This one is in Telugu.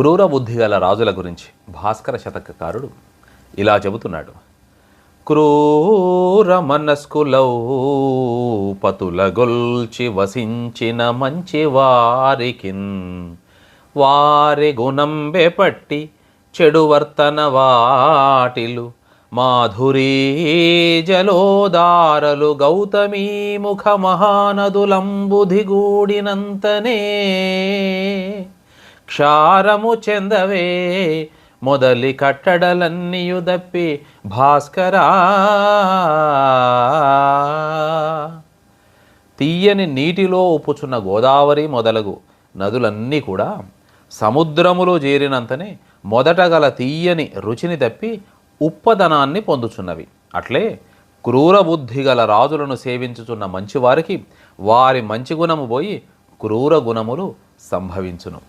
క్రూర బుద్ధి గల రాజుల గురించి భాస్కర శతకకారుడు ఇలా చెబుతున్నాడు. క్రూర మనస్కులౌ పతుల గొల్చి వసించిన మంచి వారికిన్ వారి గుణంబే పట్టి చెడు వర్తన వాటిలు మాధురీ జలోదారలు గౌతమీ ముఖ మహానదులంబుధిగూడినంతనే క్షారము చెందవే. మొదలి కట్టడలన్నీయు దప్పి భాస్కరా. తీయని నీటిలో ఉప్పుచున్న గోదావరి మొదలగు నదులన్నీ కూడా సముద్రములో చేరినంతనే మొదట గల తీయని రుచిని తప్పి ఉప్పదనాన్ని పొందుచున్నవి. అట్లే క్రూర బుద్ధి గల రాజులను సేవించుచున్న మంచివారికి వారి మంచి గుణము పోయి క్రూర గుణములు సంభవించును.